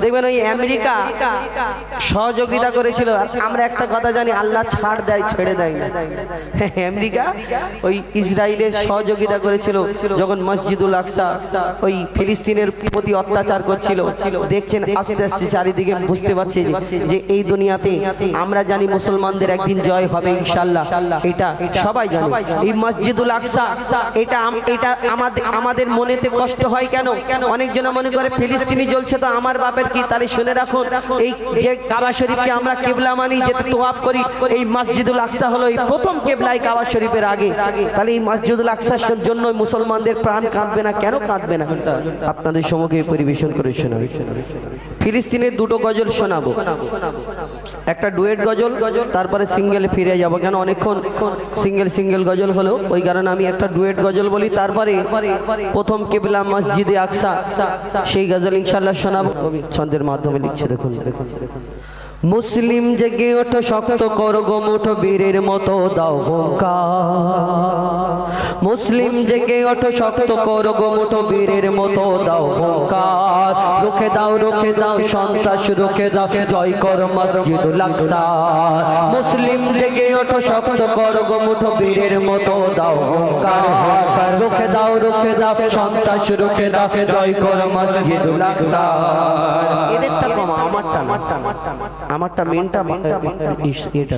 দেখবেন ওই আমেরিকা সহযোগিতা করেছিল। আমরা একটা কথা জানি আল্লাহ ছাড় দেয় ছেড়ে দেয় না। হ্যাঁ, আমেরিকা ওই ইসরায়েলের সহযোগিতা করেছিল যখন মসজিদুল আকসা ওই ফিলিস্তিনের প্রতি অত্যাচার করছিল। দেখছেন আস্তে আস্তে চারিদিকে বুঝতে পারছে যে- এই দুনিয়াতে আমরা জানি মুসলমানদের একদিন জয় হবে ইনশাল্লাহ এটা সবাই জানে। এই মসজিদুল আকসা এটা এটা আমাদের আমাদের মনেতে কষ্ট হয় কেন? অনেকজন মনে করে ফিলিস্তিনি জ্বলছে তো আমার বাপের কি তাহলে শুনে রাখুন। এই যে কাবা শরীফকে আমরা কেবলা মানি যেতে তোয়াব করি, এই মসজিদুল আকসা হলো এই প্রথম কেবলাই কাবা শরীফের আগে। তাহলে এই মসজিদুল আকসার জন্য মুসলমানদের প্রাণ কাঁদবে না? কেন কাঁদবে না? আপনাদের সম্মুখে পরিবেশন করে শোনাবে ফিলিস্তিনের দুটো গজল শোনাবো। একটা ডুয়েট গজল গজল তারপরে সিঙ্গেল ফিরে যাব। কেন? অনেকক্ষণ সিঙ্গেল সিঙ্গেল গজল হলো ওই কারণে আমি একটা ডুয়েট গজল বলি। তারপরে প্রথম কেবলা মসজিদে আকসা, সেই গজল ইনশাল্লাহ শোনাবো। ছন্দের মাধ্যমে লিখছে দেখুন দেখুন। মুসলিম জেগে ওঠো, শক্ত কর গো মুঠো বীরের মতো দাও হুঙ্কার। মুসলিম জেগে ওঠো, শক্ত কর গো মুঠো বীরের মতো দাও হুঙ্কার। রুখে দাও রুখে দাও, সন্ত্রাস রুখে দাও, জয় কর মসজিদুল আকসা। মুসলিম জেগে ওঠো, শক্ত কর গো মুঠো বীরের মতো দাও হুঙ্কার। রুখে দাও রুখে দাও, সন্ত্রাস রুখে দাও, জয় কর মসজিদুল আকসা। এদেরটা কম, আমারটা না। আমারটা মেনটা এটা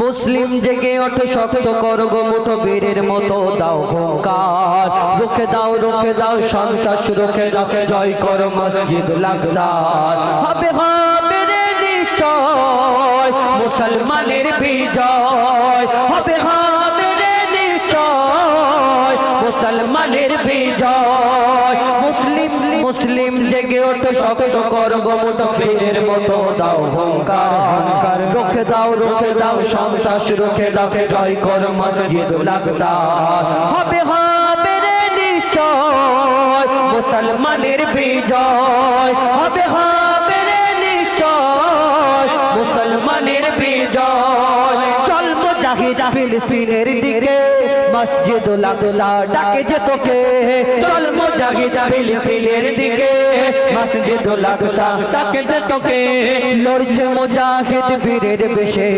মুসলিম জেগে ওঠে শক্ত কর গো মুঠো বীরের মতো। দাও হুঙ্কার রুখে দাও রুখে দাও সন্ত্রাস রুখে দাও। জয় কর মসজিদ লাগসার হবে হবে রে নিশ্চয় মুসলমানের বিজয়। হবে হবে রে নিশ্চয় মুসলমানের বিজয়। মুসলিম জেগে ওঠে শক্ত কর গো মুঠো বীরের মতো দাও হুঙ্কার। রুখে দাও রুখে দাও সন্ত্রাস রুখে দাও জয় কর মসজিদ লাগসা হবে হবে রে নিশ্চয় মুসলমানের বিজয়। হবে হবে রে নিশ্চয় মুসলমানের বিজয়। চলবো জাহি ফিলিস্তিনের দিকে। মসজিদুল আকসা ডাকে যে তোকে। চলবো জাহি ফিলিস্তিনের দিকে। মসজিদুল আকসা ডাকে যে তোকে। লড়ছে মুজাহিদ বীরের বেশে।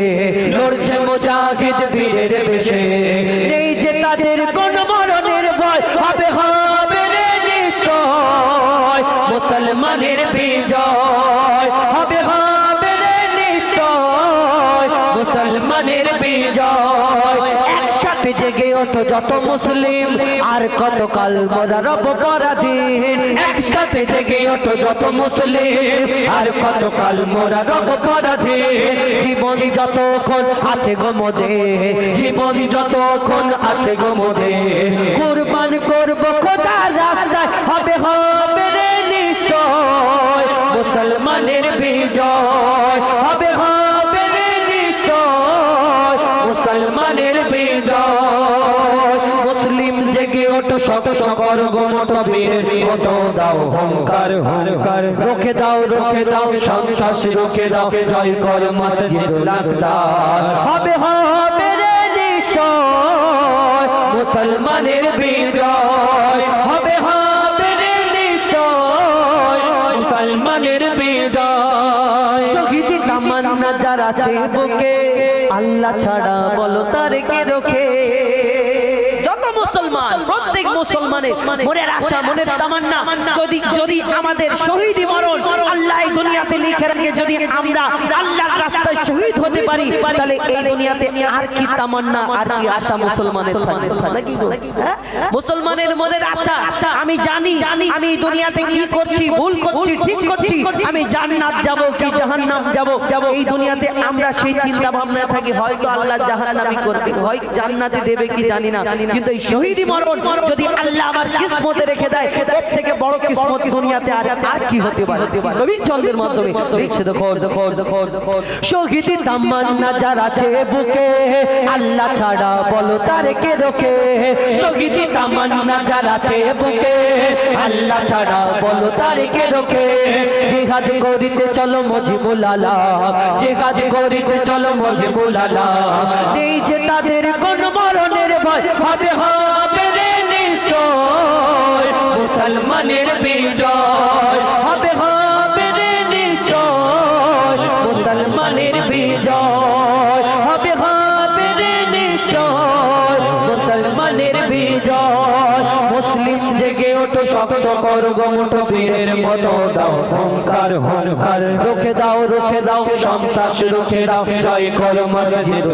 লড়ছে মুজাহিদ বীরের বেশে। নেই যে তাদের কোন মরণের ভয়, হবে হবে রে নিশ্চয়। মুসলমানের বিজয় যত মুসলিম, আর কত কাল মোরা রব পরাধীন। একসাথে জেগে ওঠো যত মুসলিম, আর কত কাল মোরা রব পরাধীন। জীবন যতক্ষণ আছে গোমদে জীবন যতক্ষণ আছে গোমদে কুরবান করব খোদার রাস্তায়, হবে হবে নিশ্চয়। মুসলমানের বিজয়, হবে ওঠো শক্ত কর গোমট বীরের মতো দাও হংকার হংকার রোখে দাও রোখে দাও রোখে দাও জয় কর হবে হবে রে নিশ্চয় মুসলমানের বিজয়। হবে হবে রে মুসলমানের বিজয়। শহীদ তামান্না যারা আছে বুকে, আল্লাহ ছাড়া বলো তার কে রোখে? মুসলমান প্রত্যেক মুসলমানের মনের আশা মনের তামান্না যদি যদি আমাদের শহীদ মরণ আল্লাহ দুনিয়াতে লিখে রাখে যদি আমরা আল্লাহর রাস্তায় শহীদ হতে পারি তাহলে এই দুনিয়াতে আর কি তামান্না আর কি আশা মুসলমানের থাকবে? নাকি গো? হ্যাঁ? মুসলমানের মনের আশা আমি জানি আমি দুনিয়াতে কি করছি ভুল করছি ঠিক করছি আমি জান্নাত যাব কি জাহান্নাম যাব? যাব এই দুনিয়াতে আমরা সেই চিন্তা ভাবনা থাকি হয়তো আল্লাহ জাহান্নামি করবে হয় জান্নাতে দেবে কি জানি না কিন্তু এই শহীদি মরণ যদি আল্লাহ আমার কিসমতে রেখে দেয়, এর থেকে বড় কিসমত দুনিয়াতে আর আর কি হতে পারে? রবীন্দ্রের মাধ্যমে। লিখছে দেখো দেখো দেখো শহীদি তামান্না যার আছে বুকে, আল্লাহ ছাড়া বলো তার কে রোকে শহীদি তামান্না যার আছে বুকে, আল্লাহ ছাড়া বলো তার কে রোকে জিহাদ করিতে চলো মজিবুল আলাম জিহাদ করিতে চলো মজিবুল যে তাদের কোন মরণের ভয় হবে হবে রে নিশ্চয়, মুসলমানের বিজয়। হবে হবে রে নিশ্চয়, মুসলমানের বিজয়। হবে হবে রে নিশ্চয়, মুসলমানের বিজয়। মুসলিম জেগে ওঠো, শক্ত কর গোমুঠ বীরের মতো দাও হংকার হংকার রুখে দাও রুখে দাও, সন্ত্রাস রুখে দাও, জয় কর মসজিদ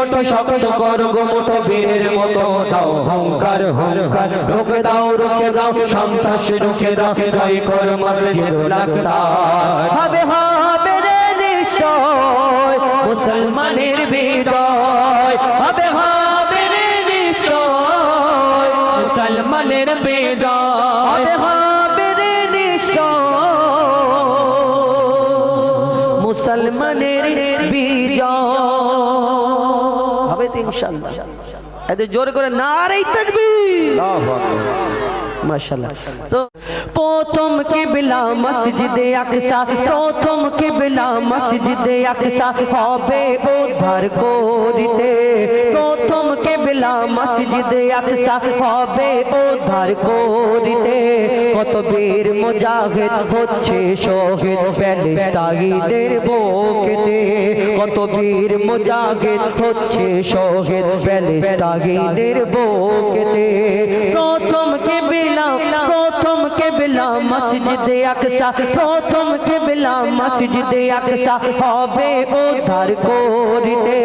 ওঠো শক্ত কর গোমুঠ বীরের মতো দাও, হংকার হংকার, রুখে দাও রুখে দাও, সন্ত্রাস রুখে দাও, জয় কর হবে হবে রে নিশ্চয়, মুসলমানের বিজয়। হবে হবে রে নিশ্চয়, মুসলমানের বিজয়। ইনশাআল্লাহ। এত জোর করে নারেই তাকবীর। মাশাআল্লাহ। তো প্রথম কিবলা মসজিদে আকসা প্রথম কিবলা মসজিদে আকসা হবে উদ্ধার করিতে। প্রথম কিবলা মসজিদ আকসা হবে উদ্ধার করিতে। কত বীর মুজাহিদ হচ্ছে শহীদ প্যালেস্তাইনের বুকেতে। কত বীর মুজাহিদ হচ্ছে শহীদ প্যালেস্তাইনের বুকেতে। মসজিদে আকসা, প্রথম কিবলা মসজিদে আকসা হবে উদ্ধার করিতে।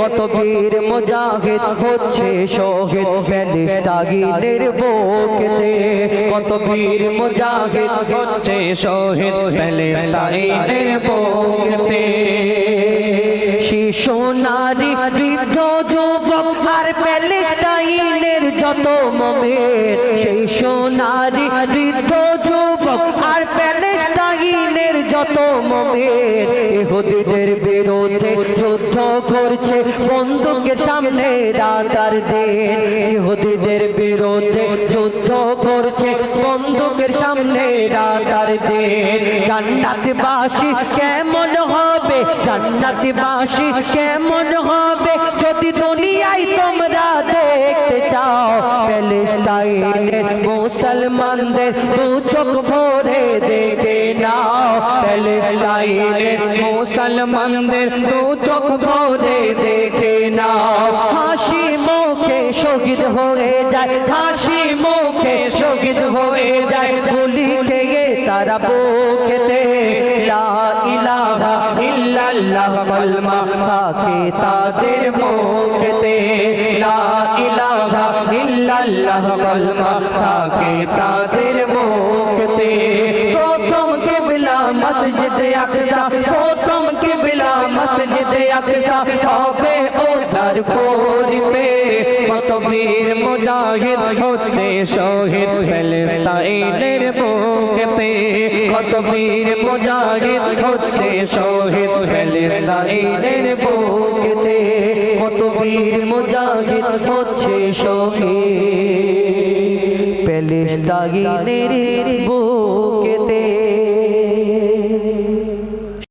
কত বীর মুজাহিদ হচ্ছে শহীদ প্যালেস্টাইনের বুকেতে। কত বীর মুজাহিদ হচ্ছে শহীদ প্যালেস্টাইনের বুকেতে। শিশু, নারী, বৃদ্ধ, যুবক আর প্যালেস্টাইনের যত মমের শিশু, নারী ইহুদিদের বিরুদ্ধে যুদ্ধ করছে। বন্দুকের সামনে রাতার দিন। ইহুদিদের বিরুদ্ধে যুদ্ধ করছে। বন্দুকের সামনে রাতার দিন। জান্নাতবাসী কেমন হবে? জান্নাতবাসী কেমন হবে? যদি দুনিয়ায় তোমরা দেখতে চাও প্যালেস্টাইনের মুসলমানদের দু চোখ ভরে দেখে নাও প্যালেস্টাইনের মুসলমানদের দু চোখ ভরে দেখে নাও। হাসি মুখে শহীদ হয়ে যায়, হাসি মুখে শহীদ হয়ে যায়। গুলি খেয়ে তারা বুকেতে, লা ইলাহা তাদের মুখেতে। লা ইলাহা ইল্লাল্লাহ কলমা থাকে তাদের মুখেতে। মসজিদ আকসা, প্রথম কিবলা মসজিদ আকসা, হবে উদ্ধার করিতে। কত বীর মুজাহিদ হচ্ছে শহীদ প্যালেস্টাইনের বুকেতে। কত বীর মুজাহিদ হচ্ছে শহীদ প্যালেস্টাইনের বুকেতে। কত বীর মুজাহিদ হচ্ছে শহীদ প্যালেস্টাইনের বুকেতে।